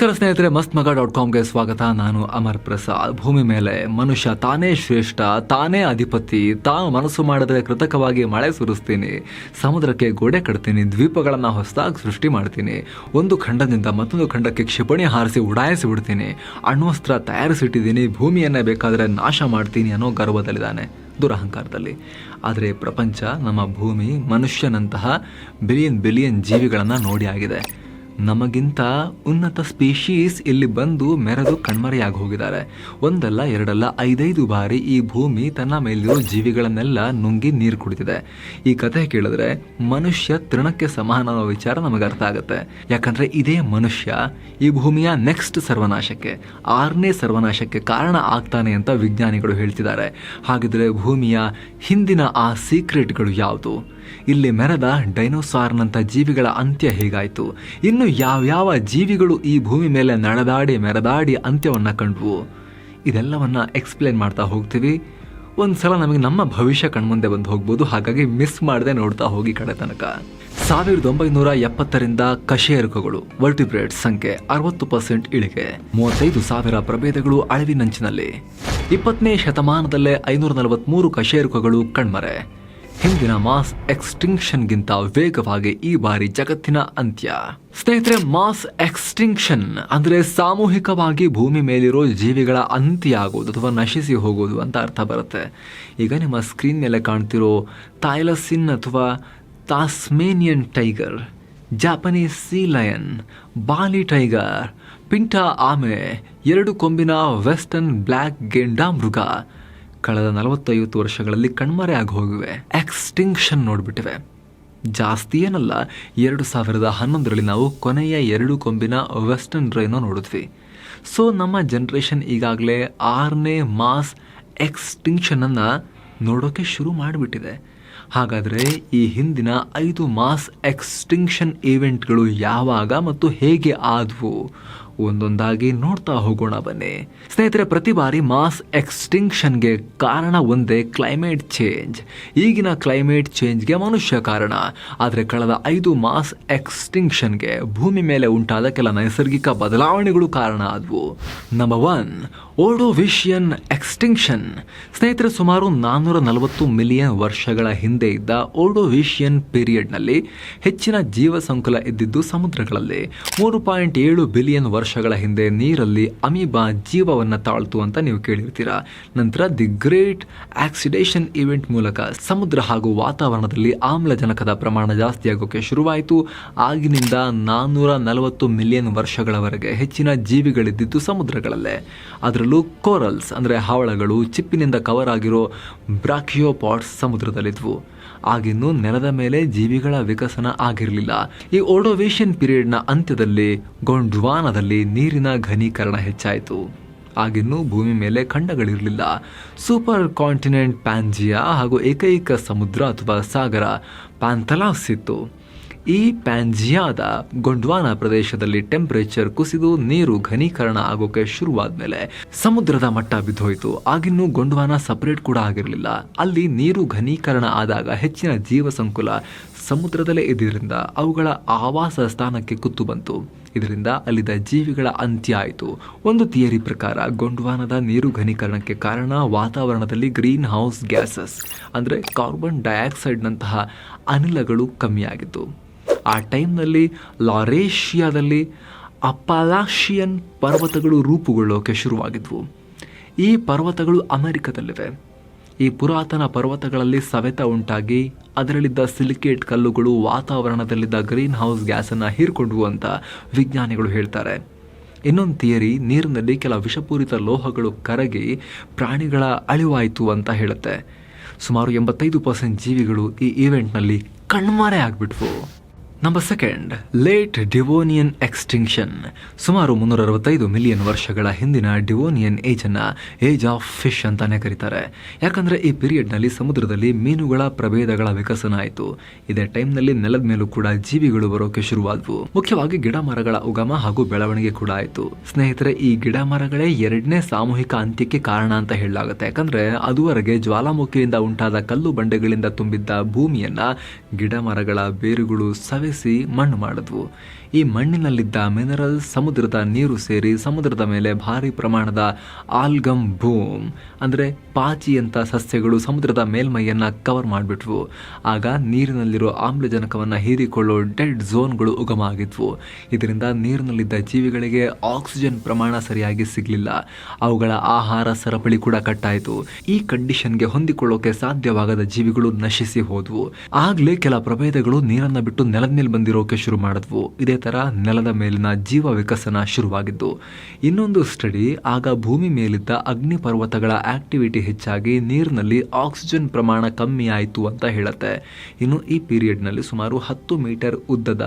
ನಮಸ್ಕಾರ ಸ್ನೇಹಿತರೆ ಮಸ್ತ್ ಮಗ ಡಾಟ್ ಕಾಮ್ಗೆ ಸ್ವಾಗತ. ನಾನು ಅಮರ್ ಪ್ರಸಾದ್. ಭೂಮಿ ಮೇಲೆ ಮನುಷ್ಯ ತಾನೇ ಶ್ರೇಷ್ಠ, ತಾನೇ ಅಧಿಪತಿ, ತಾನು ಮನಸ್ಸು ಮಾಡಿದ್ರೆ ಕೃತಕವಾಗಿ ಮಳೆ ಸುರಿಸ್ತೀನಿ, ಸಮುದ್ರಕ್ಕೆ ಗೋಡೆ ಕಟ್ತೀನಿ, ದ್ವೀಪಗಳನ್ನು ಹೊಸದಾಗಿ ಸೃಷ್ಟಿ ಮಾಡ್ತೀನಿ, ಒಂದು ಖಂಡದಿಂದ ಮತ್ತೊಂದು ಖಂಡಕ್ಕೆ ಕ್ಷಿಪಣಿ ಹಾರಿಸಿ ಉಡಾಯಿಸಿ ಬಿಡ್ತೀನಿ, ಅಣ್ವಸ್ತ್ರ ತಯಾರಿಸಿಟ್ಟಿದ್ದೀನಿ, ಭೂಮಿಯನ್ನೇ ಬೇಕಾದರೆ ನಾಶ ಮಾಡ್ತೀನಿ ಅನ್ನೋ ಗರ್ವದಲ್ಲಿದ್ದಾನೆ ದುರಹಂಕಾರದಲ್ಲಿ. ಆದರೆ ಪ್ರಪಂಚ ನಮ್ಮ ಭೂಮಿ ಮನುಷ್ಯನಂತಹ ಬಿಲಿಯನ್ ಬಿಲಿಯನ್ ಜೀವಿಗಳನ್ನು ನೋಡಿ ಆಗಿದೆ. ನಮಗಿಂತ ಉನ್ನತ ಸ್ಪೀಶೀಸ್ ಇಲ್ಲಿ ಬಂದು ಮೆರೆದು ಕಣ್ಮರೆಯಾಗಿ ಹೋಗಿದ್ದಾರೆ. ಒಂದಲ್ಲ, ಎರಡಲ್ಲ, ಐದೈದು ಬಾರಿ ಈ ಭೂಮಿ ತನ್ನ ಮೇಲಿರೋ ಜೀವಿಗಳನ್ನೆಲ್ಲ ನುಂಗಿ ನೀರು ಕುಡಿತಿದೆ. ಈ ಕಥೆ ಕೇಳಿದ್ರೆ ಮನುಷ್ಯ ತೃಣಕ್ಕೆ ಸಮಾನ ವಿಚಾರ ನಮಗೆ ಅರ್ಥ ಆಗುತ್ತೆ. ಯಾಕಂದ್ರೆ ಇದೇ ಮನುಷ್ಯ ಈ ಭೂಮಿಯ ನೆಕ್ಸ್ಟ್ ಸರ್ವನಾಶಕ್ಕೆ, ಆರನೇ ಸರ್ವನಾಶಕ್ಕೆ ಕಾರಣ ಆಗ್ತಾನೆ ಅಂತ ವಿಜ್ಞಾನಿಗಳು ಹೇಳ್ತಿದ್ದಾರೆ. ಹಾಗಿದ್ರೆ ಭೂಮಿಯ ಹಿಂದಿನ ಆ ಸೀಕ್ರೆಟ್ಗಳು ಯಾವುದು? ಇಲ್ಲಿ ಮೆರೆದ ಡೈನೋಸಾರ್ನಂಥ ಜೀವಿಗಳ ಅಂತ್ಯ ಹೇಗಾಯಿತು? ಇನ್ನು ಯಾವ್ಯಾವ ಜೀವಿಗಳು ಈ ಭೂಮಿ ಮೇಲೆ ನಡೆದಾಡಿ ಮೆರೆದಾಡಿ ಅಂತ್ಯವನ್ನ ಕಂಡ್ವು? ಇದೆಲ್ಲವನ್ನ ಎಕ್ಸ್ಪ್ಲೇನ್ ಮಾಡ್ತಾ ಹೋಗ್ತೀವಿ. ಒಂದ್ಸಲ ನಮಗೆ ನಮ್ಮ ಭವಿಷ್ಯ ಕಣ್ಮುಂದೆ ಬಂದು ಹೋಗ್ಬೋದು. ಹಾಗಾಗಿ ಮಿಸ್ ಮಾಡದೆ ನೋಡ್ತಾ ಹೋಗಿ ಕಡೆ ತನಕ. ಸಾವಿರದ ಒಂಬೈನೂರ ಎಪ್ಪತ್ತರಿಂದ ಕಶೇರುಕಗಳು ವರ್ಟಿಬ್ರೇಟ್ ಸಂಖ್ಯೆ ಅರವತ್ತು ಪರ್ಸೆಂಟ್ ಇಳಿಕೆ, ಮೂವತ್ತೈದು ಸಾವಿರ ಪ್ರಭೇದಗಳು ಅಳವಿನಂಚಿನಲ್ಲಿ. ಇಪ್ಪತ್ತನೇ ಶತಮಾನದಲ್ಲೇ ಐನೂರ ನಲವತ್ಮೂರು ಕಶೇರುಕಗಳು ಕಣ್ಮರೆ. ಹಿಂದಿನ ಮಾಸ್ ಎಕ್ಸ್ಟಿಂಕ್ಷನ್ಗಿಂತ ವೇಗವಾಗಿ ಈ ಬಾರಿ ಜಗತ್ತಿನ ಅಂತ್ಯ. ಸ್ನೇಹಿತರೆ, ಮಾಸ್ ಎಕ್ಸ್ಟಿಂಕ್ಷನ್ ಅಂದ್ರೆ ಸಾಮೂಹಿಕವಾಗಿ ಭೂಮಿ ಮೇಲಿರೋ ಜೀವಿಗಳ ಅಂತ್ಯ ಆಗೋದು ಅಥವಾ ನಶಿಸಿ ಹೋಗೋದು ಅಂತ ಅರ್ಥ ಬರುತ್ತೆ. ಈಗ ನಿಮ್ಮ ಸ್ಕ್ರೀನ್ ಮೇಲೆ ಕಾಣ್ತಿರೋ ತಾಯ್ಲಸಿನ್ ಅಥವಾ Tasmanian tiger, Japanese sea lion, Bali tiger, Pinta ಆಮೆ, ಎರಡು ಕೊಂಬಿನ ವೆಸ್ಟರ್ನ್ ಬ್ಲ್ಯಾಕ್ ಗೆಂಡಾ ಮೃಗ ಕಳೆದ ನಲವತ್ತೈವತ್ತು ವರ್ಷಗಳಲ್ಲಿ ಕಣ್ಮರೆ ಆಗಿ ಹೋಗಿವೆ. ಎಕ್ಸ್ಟಿಂಕ್ಷನ್ ನೋಡ್ಬಿಟ್ಟಿವೆ. ಜಾಸ್ತಿ ಏನಲ್ಲ, ಎರಡು ಸಾವಿರದ ಹನ್ನೊಂದರಲ್ಲಿ ನಾವು ಕೊನೆಯ ಎರಡು ಕೊಂಬಿನ ವೆಸ್ಟರ್ನ್ ರೈನೋ ನೋಡಿದ್ವಿ. ಸೊ ನಮ್ಮ ಜನ್ರೇಷನ್ ಈಗಾಗಲೇ ಆರನೇ ಮಾಸ್ ಎಕ್ಸ್ಟಿಂಕ್ಷನನ್ನು ನೋಡೋಕೆ ಶುರು ಮಾಡಿಬಿಟ್ಟಿದೆ. ಹಾಗಾದರೆ ಈ ಹಿಂದಿನ ಐದು ಮಾಸ್ ಎಕ್ಸ್ಟಿಂಕ್ಷನ್ ಈವೆಂಟ್ಗಳು ಯಾವಾಗ ಮತ್ತು ಹೇಗೆ ಆದವು? ಒಂದೊಂದಾಗಿ ನೋಡ್ತಾ ಹೋಗೋಣ ಬನ್ನಿ. ಸ್ನೇಹಿತರೆ, ಪ್ರತಿ ಬಾರಿ ಮಾಸ್ ಎಕ್ಸ್ಟಿಂಕ್ಷನ್ಗೆ ಕಾರಣ ಒಂದೇ ಕ್ಲೈಮೇಟ್ ಚೇಂಜ್. ಈಗಿನ ಕ್ಲೈಮೇಟ್ ಚೇಂಜ್ಗೆ ಮನುಷ್ಯ ಕಾರಣ. ಆದರೆ ಕಳೆದ ಐದು ಮಾಸ್ ಎಕ್ಸ್ಟಿಂಕ್ಷನ್ಗೆ ಭೂಮಿ ಮೇಲೆ ಉಂಟಾದ ಕೆಲ ನೈಸರ್ಗಿಕ ಬದಲಾವಣೆಗಳು ಕಾರಣ ಆದವು. Number one Ordovician extinction. ಸ್ನೇಹಿತರೆ, ಸುಮಾರು ನಾನ್ನೂರ ನಲವತ್ತು ಮಿಲಿಯನ್ ವರ್ಷಗಳ ಹಿಂದೆ ಇದ್ದ ಓಡೋವಿಷಿಯನ್ ಪೀರಿಯಡ್ನಲ್ಲಿ ಹೆಚ್ಚಿನ ಜೀವ ಸಂಕುಲ ಇದ್ದಿದ್ದು ಸಮುದ್ರಗಳಲ್ಲಿ. ಮೂರು ಪಾಯಿಂಟ್ ಏಳು ಬಿಲಿಯನ್ ವರ್ಷಗಳ ಹಿಂದೆ ನೀರಲ್ಲಿ ಅಮೀಬಾ ಜೀವವನ್ನು ತಾಳ್ತು ಅಂತ ನೀವು ಕೇಳಿರ್ತೀರಾ. ನಂತರ ದಿ ಗ್ರೇಟ್ ಆಕ್ಸಿಡೇಷನ್ ಇವೆಂಟ್ ಮೂಲಕ ಸಮುದ್ರ ಹಾಗೂ ವಾತಾವರಣದಲ್ಲಿ ಆಮ್ಲಜನಕದ ಪ್ರಮಾಣ ಜಾಸ್ತಿ ಆಗೋಕೆ ಶುರುವಾಯಿತು. ಆಗಿನಿಂದ ನಾನ್ನೂರ ನಲವತ್ತು ಮಿಲಿಯನ್ ವರ್ಷಗಳವರೆಗೆ ಹೆಚ್ಚಿನ ಜೀವಿಗಳಿದ್ದಿದ್ದು ಸಮುದ್ರಗಳಲ್ಲೇ. ಅದರಲ್ಲೂ ಕೋರಲ್ಸ್, ಅಂದರೆ ಹಾವಳಗಳು ಚಿಪ್ಪಿನಿಂದ ಕವರ್ ಆಗಿರೋ ಬ್ರಾಕಿಯೋಪಾಟ್ಸ್ ಸಮುದ್ರದಲ್ಲಿದ್ವು. ಆಗಿನ್ನೂ ನೆಲದ ಮೇಲೆ ಜೀವಿಗಳ ವಿಕಸನ ಆಗಿರಲಿಲ್ಲ. ಈ ಓಡೋವೇಷನ್ ಪೀರಿಯಡ್ನ ಅಂತ್ಯದಲ್ಲಿ ಗೊಂಡ್ವಾನದಲ್ಲಿ ನೀರಿನ ಘನೀಕರಣ ಹೆಚ್ಚಾಯಿತು. ಆಗಿನ್ನೂ ಭೂಮಿ ಮೇಲೆ ಖಂಡಗಳಿರಲಿಲ್ಲ. ಸೂಪರ್ ಕಾಂಟಿನೆಂಟ್ ಪ್ಯಾನ್ಜಿಯಾ ಹಾಗೂ ಏಕೈಕ ಸಮುದ್ರ ಅಥವಾ ಸಾಗರ ಪ್ಯಾಂಥಲಾಸ್ ಇತ್ತು. ಈ ಪ್ಯಾನ್ಜಿಯಾದ ಗೊಂಡ್ವಾನ ಪ್ರದೇಶದಲ್ಲಿ ಟೆಂಪರೇಚರ್ ಕುಸಿದು ನೀರು ಘನೀಕರಣ ಆಗೋಕೆ ಶುರುವಾದ್ಮೇಲೆ ಸಮುದ್ರದ ಮಟ್ಟ ಬಿದ್ದೋಯ್ತು. ಆಗಿನ್ನೂ ಗೊಂಡ್ವಾನ ಸಪರೇಟ್ ಕೂಡ ಆಗಿರಲಿಲ್ಲ. ಅಲ್ಲಿ ನೀರು ಘನೀಕರಣ ಆದಾಗ ಹೆಚ್ಚಿನ ಜೀವ ಸಂಕುಲ ಸಮುದ್ರದಲ್ಲೇ ಇದ್ದಿದ್ದರಿಂದ ಅವುಗಳ ಆವಾಸ ಸ್ಥಾನಕ್ಕೆ ಕುತ್ತು ಬಂತು. ಇದರಿಂದ ಅಲ್ಲಿದ್ದ ಜೀವಿಗಳ ಅಂತ್ಯ ಆಯಿತು. ಒಂದು ಥಿಯರಿ ಪ್ರಕಾರ ಗೊಂಡ್ವಾನದ ನೀರು ಘನೀಕರಣಕ್ಕೆ ಕಾರಣ ವಾತಾವರಣದಲ್ಲಿ ಗ್ರೀನ್ ಹೌಸ್ ಗ್ಯಾಸಸ್, ಅಂದರೆ ಕಾರ್ಬನ್ ಡೈಆಕ್ಸೈಡ್ನಂತಹ ಅನಿಲಗಳು ಕಮ್ಮಿಯಾಗಿತ್ತು. ಆ ಟೈಮ್ನಲ್ಲಿ ಲಾರೇಷಿಯಾದಲ್ಲಿ ಅಪಾಲಾಷಿಯನ್ ಪರ್ವತಗಳು ರೂಪುಗೊಳ್ಳೋಕೆ ಶುರುವಾಗಿದ್ವು. ಈ ಪರ್ವತಗಳು ಅಮೆರಿಕದಲ್ಲಿವೆ. ಈ ಪುರಾತನ ಪರ್ವತಗಳಲ್ಲಿ ಸವೆತ ಉಂಟಾಗಿ ಅದರಲ್ಲಿದ್ದ ಸಿಲಿಕೇಟ್ ಕಲ್ಲುಗಳು ವಾತಾವರಣದಲ್ಲಿದ್ದ ಗ್ರೀನ್ ಹೌಸ್ ಗ್ಯಾಸನ್ನು ಹೀರ್ಕೊಂಡ್ವು ಅಂತ ವಿಜ್ಞಾನಿಗಳು ಹೇಳ್ತಾರೆ. ಇನ್ನೊಂದು ಥಿಯರಿ ನೀರಿನಲ್ಲಿ ಕೆಲ ವಿಷಪೂರಿತ ಲೋಹಗಳು ಕರಗಿ ಪ್ರಾಣಿಗಳ ಅಳಿವಾಯಿತು ಅಂತ ಹೇಳುತ್ತೆ. ಸುಮಾರು ಎಂಬತ್ತೈದು ಪರ್ಸೆಂಟ್ ಜೀವಿಗಳು ಈ ಈವೆಂಟ್ನಲ್ಲಿ ಕಣ್ಮರೆ ಆಗಿಬಿಟ್ವು. Number second late Devonian extinction ಸುಮಾರು ಮುನ್ನೂರ ಅರವತ್ತೈದು ಮಿಲಿಯನ್ ವರ್ಷಗಳ ಹಿಂದಿನ ಡಿವೋನಿಯನ್ ಏಜ್ ಅನ್ನ ಏಜ್ ಆಫ್ ಫಿಶ್ ಅಂತಾನೆ ಕರೀತಾರೆ. ಯಾಕಂದ್ರೆ ಈ ಪೀರಿಯಡ್ನಲ್ಲಿ ಸಮುದ್ರದಲ್ಲಿ ಮೀನುಗಳ ಪ್ರಭೇದಗಳ ವಿಕಸನ ಆಯಿತು. ಇದೇ ಟೈಮ್ನಲ್ಲಿ ನೆಲದ ಮೇಲೂ ಕೂಡ ಜೀವಿಗಳು ಬರೋಕೆ ಶುರುವಾದವು. ಮುಖ್ಯವಾಗಿ ಗಿಡ ಮರಗಳ ಉಗಮ ಹಾಗೂ ಬೆಳವಣಿಗೆ ಕೂಡ ಆಯಿತು. ಸ್ನೇಹಿತರೆ, ಈ ಗಿಡ ಮರಗಳೇ ಎರಡನೇ ಸಾಮೂಹಿಕ ಅಂತ್ಯಕ್ಕೆ ಕಾರಣ ಅಂತ ಹೇಳಲಾಗುತ್ತೆ. ಯಾಕಂದ್ರೆ ಅದುವರೆಗೆ ಜ್ವಾಲಾಮುಖಿಯಿಂದ ಉಂಟಾದ ಕಲ್ಲು ಬಂಡೆಗಳಿಂದ ತುಂಬಿದ್ದ ಭೂಮಿಯನ್ನ ಗಿಡ ಮರಗಳ ಬೇರುಗಳು ಸವೆ ಕರಗಿಸಿ ಮಣ್ಣು ಮಾಡಿದ್ವು. ಈ ಮಣ್ಣಿನಲ್ಲಿದ್ದ ಮಿನರಲ್ ಸಮುದ್ರದ ನೀರು ಸೇರಿ ಸಮುದ್ರದ ಮೇಲೆ ಭಾರಿ ಪ್ರಮಾಣದ ಆಲ್ಗಮ್ ಬೂಮ್ ಅಂದರೆ ಪಾಚಿಯಂಥ ಸಸ್ಯಗಳು ಸಮುದ್ರದ ಮೇಲ್ಮೈಯನ್ನು ಕವರ್ ಮಾಡಿಬಿಟ್ವು. ಆಗ ನೀರಿನಲ್ಲಿರೋ ಆಮ್ಲಜನಕವನ್ನು ಹೀರಿಕೊಳ್ಳೋ ಡೆಡ್ ಝೋನ್ಗಳು ಉಗಮ ಆಗಿದ್ವು ಇದರಿಂದ ನೀರಿನಲ್ಲಿದ್ದ ಜೀವಿಗಳಿಗೆ ಆಕ್ಸಿಜನ್ ಪ್ರಮಾಣ ಸರಿಯಾಗಿ ಸಿಗಲಿಲ್ಲ. ಅವುಗಳ ಆಹಾರ ಸರಪಳಿ ಕೂಡ ಕಟ್ಟಾಯಿತು. ಈ ಕಂಡೀಷನ್ಗೆ ಹೊಂದಿಕೊಳ್ಳೋಕೆ ಸಾಧ್ಯವಾಗದ ಜೀವಿಗಳು ನಶಿಸಿ ಹೋದವು. ಆಗಲೇ ಕೆಲ ಪ್ರಭೇದಗಳು ನೀರನ್ನು ಬಿಟ್ಟು ನೆಲದ ಮೇಲೆ ಬಂದಿರೋಕೆ ಶುರು ಮಾಡಿದ್ವು. ಇದೇ ತರ ನೆಲದ ಮೇಲಿನ ಜೀವ ವಿಕಸನ ಶುರುವಾಗಿದ್ದು, ಇನ್ನೊಂದು ಸ್ಟಡಿ ಆಗ ಭೂಮಿ ಮೇಲಿದ್ದ ಅಗ್ನಿ ಪರ್ವತಗಳ ಆಕ್ಟಿವಿಟಿ ಹೆಚ್ಚಾಗಿ ನೀರಿನಲ್ಲಿ ಆಕ್ಸಿಜನ್ ಪ್ರಮಾಣ ಕಮ್ಮಿ ಆಯಿತು ಅಂತ ಹೇಳುತ್ತೆ. ಇನ್ನು ಈ ಪೀರಿಯಡ್ನಲ್ಲಿ ಸುಮಾರು ಹತ್ತು ಮೀಟರ್ ಉದ್ದದ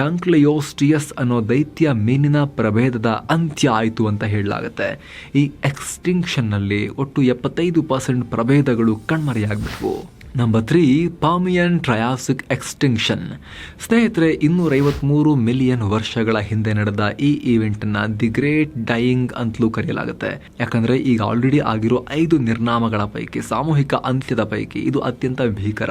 ಡಂಕ್ಲಯೋಸ್ಟಿಯಸ್ ಅನ್ನೋ ದೈತ್ಯ ಮೀನಿನ ಪ್ರಭೇದದ ಅಂತ್ಯ ಆಯಿತು ಅಂತ ಹೇಳಲಾಗುತ್ತೆ. ಈ ಎಕ್ಸ್ಟಿಂಕ್ಷನ್ನಲ್ಲಿ ಒಟ್ಟು ಎಪ್ಪತ್ತೈದು ಪರ್ಸೆಂಟ್ ಪ್ರಭೇದಗಳು ಕಣ್ಮರೆಯಾಗ್ಬಿಟ್ವು. Number three Permian Triassic extinction ಸ್ನೇಹಿತರೆ, ಇನ್ನೂರೈವತ್ಮೂರು ಮಿಲಿಯನ್ ವರ್ಷಗಳ ಹಿಂದೆ ನಡೆದ ಈ ಈವೆಂಟನ್ನು ದಿ ಗ್ರೇಟ್ ಡೈಯಿಂಗ್ ಅಂತಲೂ ಕರೆಯಲಾಗುತ್ತೆ. ಯಾಕಂದರೆ, ಈಗ ಆಲ್ರೆಡಿ ಆಗಿರೋ ಐದು ನಿರ್ನಾಮಗಳ ಪೈಕಿ, ಸಾಮೂಹಿಕ ಅಂತ್ಯದ ಪೈಕಿ ಇದು ಅತ್ಯಂತ ಭೀಕರ.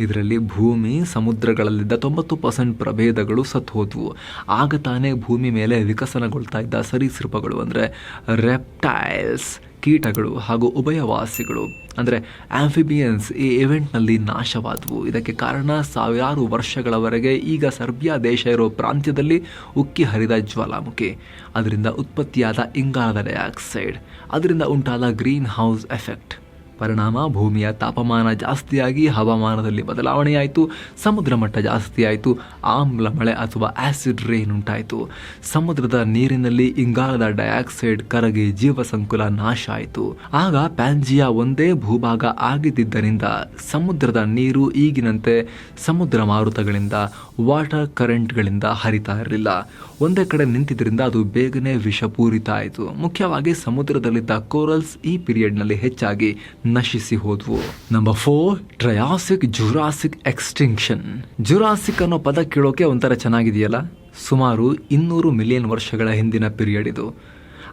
ಇದರಲ್ಲಿ ಭೂಮಿ, ಸಮುದ್ರಗಳಲ್ಲಿದ್ದ ತೊಂಬತ್ತು ಪರ್ಸೆಂಟ್ ಪ್ರಭೇದಗಳು ಸತ್ತು ಆಗ ತಾನೇ ಭೂಮಿ ಮೇಲೆ ವಿಕಸನಗೊಳ್ತಾ ಇದ್ದ ಸರೀಸೃಪಗಳು ಅಂದರೆ ರೆಪ್ಟೈಲ್ಸ್ ಕೀಟಗಳು ಹಾಗೂ ಉಭಯವಾಸಿಗಳು, ಅಂದರೆ ಆಂಫಿಬಿಯನ್ಸ್ ಈ ಇವೆಂಟ್ನಲ್ಲಿ ನಾಶವಾದವು. ಇದಕ್ಕೆ ಕಾರಣ ಸಾವಿರಾರು ವರ್ಷಗಳವರೆಗೆ ಈಗ ಸರ್ಬಿಯಾ ದೇಶ ಇರೋ ಪ್ರಾಂತ್ಯದಲ್ಲಿ ಉಕ್ಕಿ ಹರಿದ ಜ್ವಾಲಾಮುಖಿ, ಅದರಿಂದ ಉತ್ಪತ್ತಿಯಾದ ಇಂಗಾಲದ ಡೈಆಕ್ಸೈಡ್, ಅದರಿಂದ ಉಂಟಾದ ಗ್ರೀನ್ ಹೌಸ್ ಎಫೆಕ್ಟ್. ಪರಿಣಾಮ ಭೂಮಿಯ ತಾಪಮಾನ ಜಾಸ್ತಿಯಾಗಿ ಹವಾಮಾನದಲ್ಲಿ ಬದಲಾವಣೆಯಾಯಿತು, ಸಮುದ್ರ ಮಟ್ಟ ಜಾಸ್ತಿಯಾಯಿತು, ಆಮ್ಲ ಮಳೆ ಅಥವಾ ಆ್ಯಸಿಡ್ ರೈನ್ ಉಂಟಾಯಿತು. ಸಮುದ್ರದ ನೀರಿನಲ್ಲಿ ಇಂಗಾಲದ ಡೈಆಕ್ಸೈಡ್ ಕರಗಿ ಜೀವ ಸಂಕುಲ ನಾಶ ಆಯಿತು ಆಗ ಪ್ಯಾಂಜಿಯಾ ಒಂದೇ ಭೂಭಾಗ ಆಗಿದ್ದರಿಂದ ಸಮುದ್ರದ ನೀರು ಈಗಿನಂತೆ ಸಮುದ್ರ ಮಾರುತಗಳಿಂದ ವಾಟರ್ ಕರೆಂಟ್ಗಳಿಂದ ಹರಿತಾ ಇರಲಿಲ್ಲ. ಒಂದೇ ಕಡೆ ನಿಂತಿದ್ದರಿಂದ ಅದು ಬೇಗನೆ ವಿಷಪೂರಿತ ಆಯಿತು. ಮುಖ್ಯವಾಗಿ ಸಮುದ್ರದಲ್ಲಿದ್ದ ಕೋರಲ್ಸ್ ಈ ಪೀರಿಯಡ್ನಲ್ಲಿ ಹೆಚ್ಚಾಗಿ ನಶಿಸಿ ಹೋದ್ವು number four Triassic Jurassic extinction Jurassic ಅನ್ನೋ ಪದ ಕೇಳೋಕೆ ಒಂಥರ ಚೆನ್ನಾಗಿದೆಯಲ್ಲ? ಸುಮಾರು ಇನ್ನೂರು ಮಿಲಿಯನ್ ವರ್ಷಗಳ ಹಿಂದಿನ ಪೀರಿಯಡ್ ಇದು.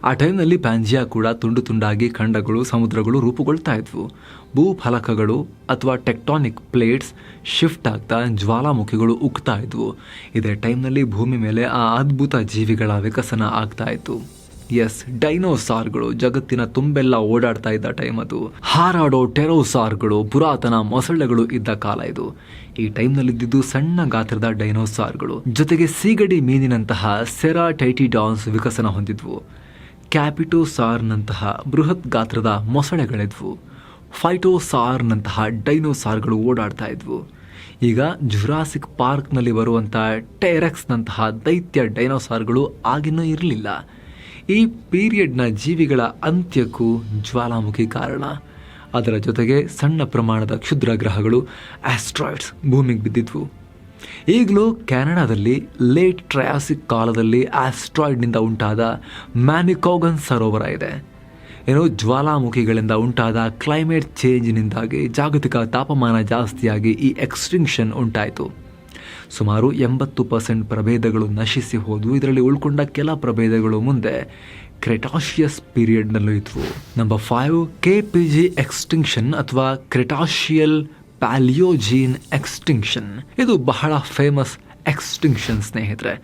ಆ ಟೈಮ್ನಲ್ಲಿ ಪ್ಯಾಂಜಿಯಾ ಕೂಡ ತುಂಡು ತುಂಡಾಗಿ ಖಂಡಗಳು, ಸಮುದ್ರಗಳು ರೂಪುಗೊಳ್ತಾ ಇದ್ವು. ಭೂಫಲಕಗಳು ಅಥವಾ ಟೆಕ್ಟಾನಿಕ್ ಪ್ಲೇಟ್ಸ್ ಶಿಫ್ಟ್ ಆಗ್ತಾ ಜ್ವಾಲಾಮುಖಿಗಳು ಉಕ್ತಾ ಇದ್ವು. ಇದೇ ಟೈಮ್ನಲ್ಲಿ ಭೂಮಿ ಮೇಲೆ ಆ ಅದ್ಭುತ ಜೀವಿಗಳ ವಿಕಸನ ಆಗ್ತಾ ಇತ್ತು. ಎಸ್ ಡೈನೋಸಾರ್ಗಳು ಜಗತ್ತಿನ ತುಂಬೆಲ್ಲ ಓಡಾಡ್ತಾ ಇದ್ದ ಟೈಮ್ ಅದು. ಹಾರಾಡೋ ಟೆರೋಸಾರ್ಗಳು ಪುರಾತನ ಮೊಸಳೆಗಳು ಇದ್ದ ಕಾಲ ಇದು. ಈ ಟೈಮ್ನಲ್ಲಿದ್ದಿದ್ದು ಸಣ್ಣ ಗಾತ್ರದ ಡೈನೋಸಾರ್ಗಳು ಜೊತೆಗೆ ಸೀಗಡಿ ಮೀನಿನಂತಹ ಸೆರಾಟೈಟಿಡಾನ್ಸ್ ವಿಕಸನ ಹೊಂದಿದ್ವು. ಕ್ಯಾಪಿಟೋಸಾರ್ನಂತಹ ಬೃಹತ್ ಗಾತ್ರದ ಮೊಸಳೆಗಳಿದ್ವು. ಫೈಟೋಸಾರ್ನಂತಹ ಡೈನೋಸಾರ್ಗಳು ಓಡಾಡ್ತಾ ಇದ್ವು. ಈಗ ಜುರಾಸಿಕ್ ಪಾರ್ಕ್ನಲ್ಲಿ ಬರುವಂಥ ಟೆರೆಕ್ಸ್ನಂತಹ ದೈತ್ಯ ಡೈನೋಸಾರ್ಗಳು ಆಗಿನ್ನೂ ಇರಲಿಲ್ಲ. ಈ ಪೀರಿಯಡ್ನ ಜೀವಿಗಳ ಅಂತ್ಯಕ್ಕೂ ಜ್ವಾಲಾಮುಖಿ ಕಾರಣ. ಅದರ ಜೊತೆಗೆ ಸಣ್ಣ ಪ್ರಮಾಣದ ಕ್ಷುದ್ರ ಗ್ರಹಗಳು ಆಸ್ಟ್ರಾಯ್ಡ್ಸ್ ಭೂಮಿಗೆ ಬಿದ್ದಿದ್ವು. ಈಗಲೂ ಕೆನಡಾದಲ್ಲಿ ಲೇಟ್ ಟ್ರಯಾಸಿಕ್ ಕಾಲದಲ್ಲಿ ಆಸ್ಟ್ರಾಯ್ಡ್ನಿಂದ ಉಂಟಾದ ಮ್ಯಾನಿಕೋಗನ್ ಸರೋವರ ಇದೆ. ಏನೋ ಜ್ವಾಲಾಮುಖಿಗಳಿಂದ ಉಂಟಾದ ಕ್ಲೈಮೇಟ್ ಚೇಂಜ್ನಿಂದಾಗಿ ಜಾಗತಿಕ ತಾಪಮಾನ ಜಾಸ್ತಿಯಾಗಿ ಈ ಎಕ್ಸ್ಟಿಂಕ್ಷನ್ ಉಂಟಾಯಿತು. ಸುಮಾರು ಎಂಬತ್ತು ಪರ್ಸೆಂಟ್ ಪ್ರಭೇದಗಳು ನಶಿಸಿ ಹೋದವು ಇದರಲ್ಲಿ ಉಳ್ಕೊಂಡ ಕೆಲ ಪ್ರಭೇದಗಳು ಮುಂದೆ ಕ್ರೆಟಾಷಿಯಸ್ ಪೀರಿಯಡ್ನಲ್ಲೂ ಇದ್ವು. Number five K P G extinction ಅಥವಾ ಕ್ರೆಟಾಷಿಯಲ್ ಪ್ಯಾಲಿಯೋಜೀನ್ ಎಕ್ಸ್ಟಿಂಕ್ಷನ್ ಇದು ಬಹಳ ಫೇಮಸ್ ಎಕ್ಸ್ಟಿಂಕ್ಷನ್ ಸ್ನೇಹಿತರೆ.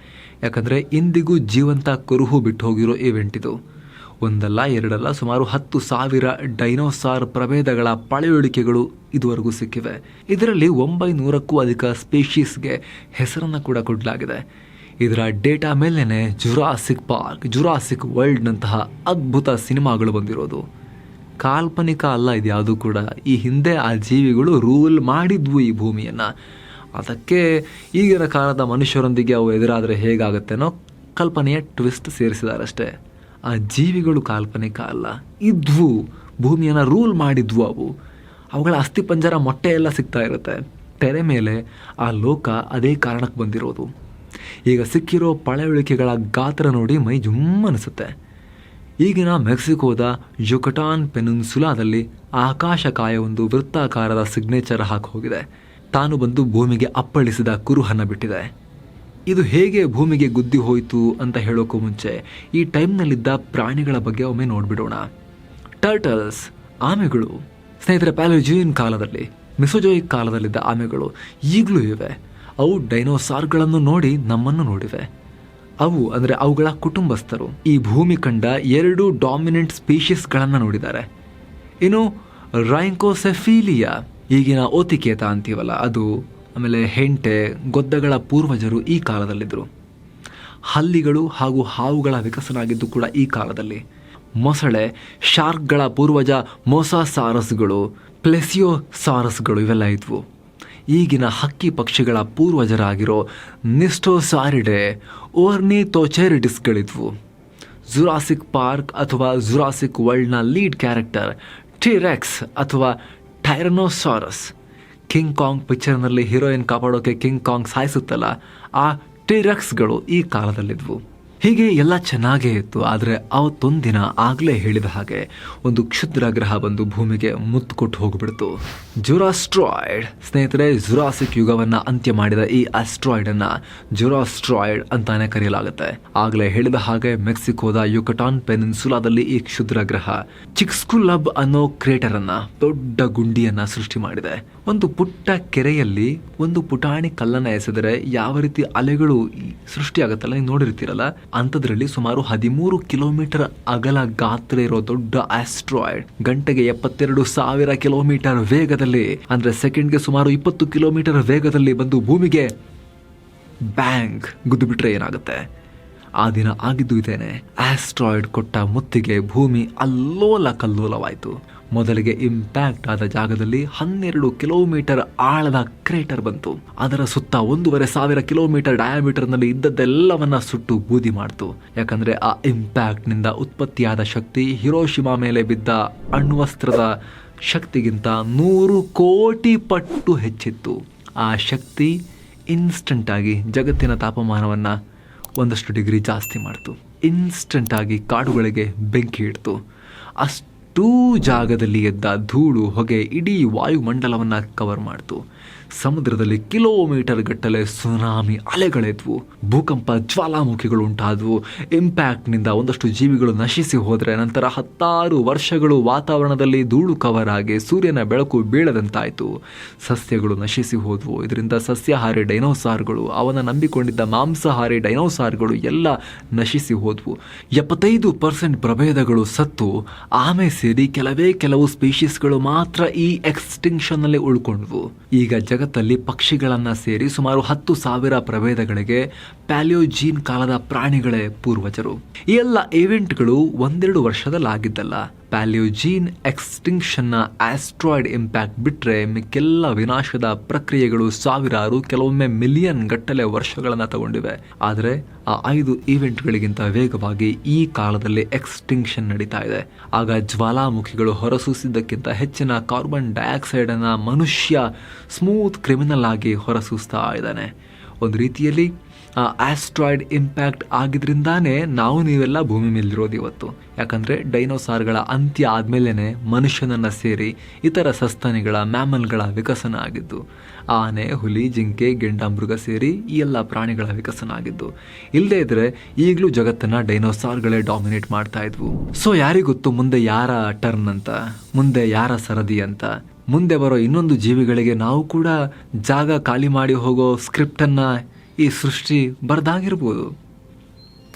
ಯಾಕಂದರೆ ಇಂದಿಗೂ ಜೀವಂತ ಕುರುಹು ಬಿಟ್ಟು ಹೋಗಿರೋ ಇವೆಂಟ್ ಇದು. ಒಂದಲ್ಲ, ಎರಡಲ್ಲ ಸುಮಾರು ಹತ್ತು ಸಾವಿರ ಡೈನೋಸಾರ್ ಪ್ರಭೇದಗಳ ಪಳೆಯುಳಿಕೆಗಳು ಇದುವರೆಗೂ ಸಿಕ್ಕಿವೆ. ಇದರಲ್ಲಿ ಒಂಬೈನೂರಕ್ಕೂ ಅಧಿಕ ಸ್ಪೀಶೀಸ್ಗೆ ಹೆಸರನ್ನು ಕೂಡ ಕೊಡಲಾಗಿದೆ. ಇದರ ಡೇಟಾ ಮೇಲೇ ಜುರಾಸಿಕ್ ಪಾರ್ಕ್, ಜುರಾಸಿಕ್ ವರ್ಲ್ಡ್ನಂತಹ ಅದ್ಭುತ ಸಿನಿಮಾಗಳು ಬಂದಿರೋದು. ಕಾಲ್ಪನಿಕ ಅಲ್ಲ ಇದು ಕೂಡ. ಈ ಹಿಂದೆ ಆ ಜೀವಿಗಳು ರೂಲ್ ಮಾಡಿದ್ವು ಈ ಭೂಮಿಯನ್ನು. ಅದಕ್ಕೆ ಈಗಿನ ಕಾಲದ ಮನುಷ್ಯರೊಂದಿಗೆ ಅವು ಎದುರಾದರೆ ಹೇಗಾಗುತ್ತೆನೋ ಕಲ್ಪನೆಯ ಟ್ವಿಸ್ಟ್ ಸೇರಿಸಿದಾರಷ್ಟೇ. ಆ ಜೀವಿಗಳು ಕಾಲ್ಪನಿಕ ಅಲ್ಲ. ಇದ್ವು, ಭೂಮಿಯನ್ನು ರೂಲ್ ಮಾಡಿದ್ವು ಅವು. ಅವುಗಳ ಅಸ್ಥಿಪಂಜರ ಮೊಟ್ಟೆ ಎಲ್ಲ ಸಿಗ್ತಾ ಇರುತ್ತೆ. ತೆರೆ ಮೇಲೆ ಆ ಲೋಕ ಅದೇ ಕಾರಣಕ್ಕೆ ಬಂದಿರೋದು. ಈಗ ಸಿಕ್ಕಿರೋ ಪಳೆಯುಳಿಕೆಗಳ ಗಾತ್ರ ನೋಡಿ ಮೈ ಜುಮ್ ಅನಿಸುತ್ತೆ. ಈಗಿನ ಮೆಕ್ಸಿಕೋದ ಜುಕಟಾನ್ ಪೆನುನ್ಸುಲಾದಲ್ಲಿ ಆಕಾಶಕಾಯ ಒಂದು ವೃತ್ತಾಕಾರದ ಸಿಗ್ನೇಚರ್ ಹಾಕಿ ಹೋಗಿದೆ. ತಾನು ಬಂದು ಭೂಮಿಗೆ ಅಪ್ಪಳಿಸಿದ ಕುರುಹನ್ನು ಬಿಟ್ಟಿದೆ. ಇದು ಹೇಗೆ ಭೂಮಿಗೆ ಗುದ್ದಿ ಹೋಯಿತು ಅಂತ ಹೇಳೋಕ್ಕೂ ಮುಂಚೆ ಈ ಟೈಮ್ನಲ್ಲಿದ್ದ ಪ್ರಾಣಿಗಳ ಬಗ್ಗೆ ಒಮ್ಮೆ ನೋಡಿಬಿಡೋಣ. ಟರ್ಟಲ್ಸ್, ಆಮೆಗಳು. ಸ್ನೇಹಿತರೆ ಪ್ಯಾಲೋಜಿಯನ್ ಕಾಲದಲ್ಲಿ, ಮಿಸೋಜೋಯಿಕ್ ಕಾಲದಲ್ಲಿದ್ದ ಆಮೆಗಳು ಈಗಲೂ ಇವೆ. ಅವು ಡೈನೋಸಾರ್ಗಳನ್ನು ನೋಡಿ ನಮ್ಮನ್ನು ನೋಡಿವೆ. ಅವು ಅಂದರೆ ಅವುಗಳ ಕುಟುಂಬಸ್ಥರು. ಈ ಭೂಮಿ ಕಂಡ ಎರಡು ಡಾಮಿನೆಂಟ್ ಸ್ಪೀಷೀಸ್ಗಳನ್ನು ನೋಡಿದ್ದಾರೆ. ಇನ್ನು ರೈಂಕೋಸೆಫೀಲಿಯಾ ಈಗಿನ ಓತಿಕೇತ ಅಂತೀವಲ್ಲ, ಅದು ಆಮೇಲೆ ಹೆಂಟೆ, ಗೊದ್ದಗಳ ಪೂರ್ವಜರು ಈ ಕಾಲದಲ್ಲಿದ್ದರು. ಹಲ್ಲಿಗಳು ಹಾಗೂ ಹಾವುಗಳ ವಿಕಸನ ಆಗಿದ್ದು ಕೂಡ ಈ ಕಾಲದಲ್ಲಿ. ಮೊಸಳೆ, ಶಾರ್ಕ್ಗಳ ಪೂರ್ವಜ ಮೊಸಾಸಾರಸ್ಗಳು, ಪ್ಲೆಸಿಯೋಸಾರಸ್ಗಳು ಇವೆಲ್ಲ ಇದ್ವು. ಈಗಿನ ಹಕ್ಕಿ ಪಕ್ಷಿಗಳ ಪೂರ್ವಜರಾಗಿರೋ ನಿಸ್ಟೋಸಾರಿಡೆ, ಓರ್ನಿತೋಚೆರಿಡಿಸ್ಗಳಿದ್ವು. ಜುರಾಸಿಕ್ ಪಾರ್ಕ್ ಅಥವಾ ಜುರಾಸಿಕ್ ವರ್ಲ್ಡ್ನ ಲೀಡ್ ಕ್ಯಾರೆಕ್ಟರ್ ಟಿರೆಕ್ಸ್ ಅಥವಾ ಟೈರನೋಸಾರಸ್. ಕಿಂಗ್ ಕಾಂಗ್ ಪಿಕ್ಚರ್ನಲ್ಲಿ ಹೀರೋಯಿನ್ ಕಾಪಾಡೋಕೆ ಕಿಂಗ್ ಕಾಂಗ್ ಸಾಯಿಸುತ್ತಲ್ಲ, ಆ ಟಿರಕ್ಸ್ಗಳು ಈ ಕಾಲದಲ್ಲಿದ್ವು. ಹೀಗೆ ಎಲ್ಲ ಚೆನ್ನಾಗೇ ಇತ್ತು, ಆದರೆ ಅವತ್ತೊಂದಿನ ಆಗಲೇ ಹೇಳಿದ ಹಾಗೆ ಒಂದು ಕ್ಷುದ್ರ ಗ್ರಹ ಬಂದು ಭೂಮಿಗೆ ಮುತ್ತು ಕೊಟ್ಟು ಹೋಗ್ಬಿಡ್ತು. ಜುರಾಸ್ಟ್ರಾಯ್ಡ್. ಸ್ನೇಹಿತರೆ, ಜುರಾಸಿಕ್ ಯುಗವನ್ನು ಅಂತ್ಯ ಮಾಡಿದ ಈ ಅಸ್ಟ್ರಾಯ್ಡ್ ಅನ್ನ ಜುರಾಸ್ಟ್ರಾಯ್ಡ್ ಅಂತಾನೆ ಕರೆಯಲಾಗುತ್ತೆ. ಆಗಲೇ ಹೇಳಿದ ಹಾಗೆ ಮೆಕ್ಸಿಕೋದ ಯುಕಟಾನ್ ಪೆನಿನ್ಸುಲಾದಲ್ಲಿ ಈ ಕ್ಷುದ್ರ ಗ್ರಹ ಚಿಕ್ಸ್ಕುಲಬ್ ಅನ್ನೋ ಕ್ರೇಟರ್ ಅನ್ನ ದೊಡ್ಡ ಗುಂಡಿಯನ್ನ ಸೃಷ್ಟಿ ಮಾಡಿದೆ. ಒಂದು ಪುಟ್ಟ ಕೆರೆಯಲ್ಲಿ ಒಂದು ಪುಟಾಣಿ ಕಲ್ಲನ್ನು ಎಸೆದರೆ ಯಾವ ರೀತಿ ಅಲೆಗಳು ಸೃಷ್ಟಿಯಾಗುತ್ತಲ್ಲ ನೀವು ನೋಡಿರ್ತೀರಲ್ಲ? ಅಂಥದ್ರಲ್ಲಿ ಸುಮಾರು ಹದಿಮೂರು ಕಿಲೋಮೀಟರ್ ಅಗಲ ಗಾತ್ರ ಇರೋ ದೊಡ್ಡ ಆಸ್ಟ್ರಾಯ್ಡ್ ಗಂಟೆಗೆ ಎಪ್ಪತ್ತೆರಡು ಸಾವಿರ ಕಿಲೋಮೀಟರ್ ವೇಗದಲ್ಲಿ, ಅಂದ್ರೆ ಸೆಕೆಂಡ್ಗೆ ಸುಮಾರು ಇಪ್ಪತ್ತು ಕಿಲೋಮೀಟರ್ ವೇಗದಲ್ಲಿ ಬಂದು ಭೂಮಿಗೆ ಬ್ಯಾಂಕ್ ಗುದ್ದು ಬಿಟ್ರೆ ಏನಾಗುತ್ತೆ? ಆ ದಿನ ಆಗಿದ್ದು ಇದೇನೆ. ಆಸ್ಟ್ರಾಯ್ಡ್ ಕೊಟ್ಟ ಮುತ್ತಿಗೆ ಭೂಮಿ ಅಲ್ಲೋಲ ಕಲ್ಲೋಲವಾಯಿತು ಮೊದಲಿಗೆ ಇಂಪ್ಯಾಕ್ಟ್ ಆದ ಜಾಗದಲ್ಲಿ ಹನ್ನೆರಡು ಕಿಲೋಮೀಟರ್ ಆಳದ ಕ್ರೇಟರ್ ಬಂತು. ಅದರ ಸುತ್ತ ಒಂದೂವರೆ ಸಾವಿರ ಕಿಲೋಮೀಟರ್ ಡಯಾಮೀಟರ್ನಲ್ಲಿ ಇದ್ದದ್ದೆಲ್ಲವನ್ನ ಸುಟ್ಟು ಬೂದಿ ಮಾಡ್ತು. ಯಾಕಂದ್ರೆ ಆ ಇಂಪ್ಯಾಕ್ಟ್ನಿಂದ ಉತ್ಪತ್ತಿಯಾದ ಶಕ್ತಿ ಹಿರೋಶಿಮಾ ಮೇಲೆ ಬಿದ್ದ ಅಣ್ವಸ್ತ್ರದ ಶಕ್ತಿಗಿಂತ ನೂರು ಕೋಟಿ ಪಟ್ಟು ಹೆಚ್ಚಿತ್ತು. ಆ ಶಕ್ತಿ ಇನ್ಸ್ಟಂಟ್ ಆಗಿ ಜಗತ್ತಿನ ತಾಪಮಾನವನ್ನು ಒಂದಷ್ಟು ಡಿಗ್ರಿ ಜಾಸ್ತಿ ಮಾಡ್ತು. ಇನ್ಸ್ಟಂಟ್ ಆಗಿ ಕಾಡುಗಳಿಗೆ ಬೆಂಕಿ ಇಡ್ತು. ಅಷ್ಟೂ ಜಾಗದಲ್ಲಿ ಎದ್ದ ಧೂಳು ಹೊಗೆ ಇಡೀ ವಾಯುಮಂಡಲವನ್ನು ಕವರ್ ಮಾಡ್ತು. ಸಮುದ್ರದಲ್ಲಿ ಕಿಲೋಮೀಟರ್ ಗಟ್ಟಲೆ ಸುನಾಮಿ ಅಲೆಗಳೆದ್ವು. ಭೂಕಂಪ ಜ್ವಾಲಾಮುಖಿಗಳು ಉಂಟಾದವು. ಇಂಪ್ಯಾಕ್ಟ್ನಿಂದ ಒಂದಷ್ಟು ಜೀವಿಗಳು ನಶಿಸಿ ಹೋದರೆ ನಂತರ ಹತ್ತಾರು ವರ್ಷಗಳು ವಾತಾವರಣದಲ್ಲಿ ಧೂಳು ಕವರ್ ಆಗಿ ಸೂರ್ಯನ ಬೆಳಕು ಬೀಳದಂತಾಯಿತು. ಸಸ್ಯಗಳು ನಶಿಸಿ ಹೋದವು. ಇದರಿಂದ ಸಸ್ಯಾಹಾರಿ ಡೈನೋಸಾರ್ಗಳು, ಅವನ ನಂಬಿಕೊಂಡಿದ್ದ ಮಾಂಸಾಹಾರಿ ಡೈನೋಸಾರ್ಗಳು ಎಲ್ಲ ನಶಿಸಿ ಹೋದವು. ಎಪ್ಪತ್ತೈದು ಪರ್ಸೆಂಟ್ ಪ್ರಭೇದಗಳು ಸತ್ತು. ಆಮೆ ಸೇರಿ ಕೆಲವೇ ಕೆಲವು ಸ್ಪೀಶೀಸ್ಗಳು ಮಾತ್ರ ಈ ಎಕ್ಸ್ಟಿಂಕ್ಷನ್ನಲ್ಲಿ ಉಳ್ಕೊಂಡ್ವು. ಈಗ ಜಗತ್ತಲ್ಲಿ ಪಕ್ಷಿಗಳನ್ನು ಸೇರಿ ಸುಮಾರು ಹತ್ತು ಸಾವಿರ ಪ್ರಭೇದಗಳಿಗೆ ಪ್ಯಾಲಿಯೋಜೀನ್ ಕಾಲದ ಪ್ರಾಣಿಗಳೇ ಪೂರ್ವಜರು. ಈ ಎಲ್ಲ ಈವೆಂಟ್ಗಳು ಒಂದೆರಡು ವರ್ಷದಲ್ಲಾಗಿದ್ದಲ್ಲ. ಪ್ಯಾಲಿಯೋಜೀನ್ ಎಕ್ಸ್ಟಿಂಕ್ಷನ್ನ ಆಸ್ಟ್ರಾಯ್ಡ್ ಇಂಪ್ಯಾಕ್ಟ್ ಬಿಟ್ಟರೆ ಮಿಕ್ಕೆಲ್ಲ ವಿನಾಶದ ಪ್ರಕ್ರಿಯೆಗಳು ಸಾವಿರಾರು ಕೆಲವೊಮ್ಮೆ ಮಿಲಿಯನ್ ಗಟ್ಟಲೆ ವರ್ಷಗಳನ್ನು ತಗೊಂಡಿವೆ. ಆದರೆ ಆ ಐದು ಈವೆಂಟ್ಗಳಿಗಿಂತ ವೇಗವಾಗಿ ಈ ಕಾಲದಲ್ಲಿ ಎಕ್ಸ್ಟಿಂಕ್ಷನ್ ನಡೀತಾ ಇದೆ. ಆಗ ಜ್ವಾಲಾಮುಖಿಗಳು ಹೊರಸೂಸಿದ್ದಕ್ಕಿಂತ ಹೆಚ್ಚಿನ ಕಾರ್ಬನ್ ಡೈಆಕ್ಸೈಡ್ ಅನ್ನ ಮನುಷ್ಯ ಸ್ಮೂತ್ ಕ್ರಿಮಿನಲ್ ಆಗಿ ಹೊರಸೂಸ್ತಾ ಇದ್ದಾನೆ. ಒಂದು ರೀತಿಯಲ್ಲಿ ಆಸ್ಟ್ರಾಯ್ಡ್ ಇಂಪ್ಯಾಕ್ಟ್ ಆಗಿದ್ರಿಂದಾನೇ ನಾವು ನೀವೆಲ್ಲ ಭೂಮಿ ಮೇಲಿರೋದು ಇವತ್ತು. ಯಾಕಂದರೆ ಡೈನೋಸಾರ್ಗಳ ಅಂತ್ಯ ಆದಮೇಲೆ ಮನುಷ್ಯನನ್ನು ಸೇರಿ ಇತರ ಸಸ್ತನಿಗಳ ಮ್ಯಾಮಲ್ಗಳ ವಿಕಸನ ಆಗಿದ್ದು, ಆನೆ, ಹುಲಿ, ಜಿಂಕೆ ಗೆಂಡಾಮೃಗ ಸೇರಿ ಈ ಎಲ್ಲ ಪ್ರಾಣಿಗಳ ವಿಕಸನ ಆಗಿದ್ದು. ಇಲ್ಲದೇ ಇದ್ರೆ ಈಗಲೂ ಜಗತ್ತನ್ನು ಡೈನೋಸಾರ್ಗಳೇ ಡಾಮಿನೇಟ್ ಮಾಡ್ತಾ ಇದ್ವು. ಸೊ ಯಾರಿಗೊತ್ತು ಮುಂದೆ ಯಾರ ಟರ್ನ್ ಅಂತ, ಮುಂದೆ ಯಾರ ಸರದಿ ಅಂತ? ಮುಂದೆ ಬರೋ ಇನ್ನೊಂದು ಜೀವಿಗಳಿಗೆ ನಾವು ಕೂಡ ಜಾಗ ಖಾಲಿ ಮಾಡಿ ಹೋಗೋ ಸ್ಕ್ರಿಪ್ಟನ್ನು ಈ ಸೃಷ್ಟಿ ಬರ್ದಾಗಿರ್ಬೋದು.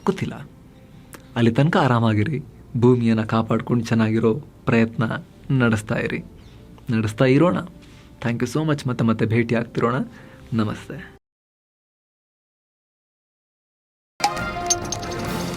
ಗೊತ್ತಿಲ್ಲ. ಅಲ್ಲಿ ತನಕ ಆರಾಮಾಗಿರಿ. ಭೂಮಿಯನ್ನು ಕಾಪಾಡ್ಕೊಂಡು ಚೆನ್ನಾಗಿರೋ ಪ್ರಯತ್ನ ನಡೆಸ್ತಾ ಇರಿ. ನಡೆಸ್ತಾ ಇರೋಣ. ಥ್ಯಾಂಕ್ ಯು ಸೋ ಮಚ್ ಮತ್ತೆ ಮತ್ತೆ ಭೇಟಿ ಆಗ್ತಿರೋಣ ನಮಸ್ತೆ.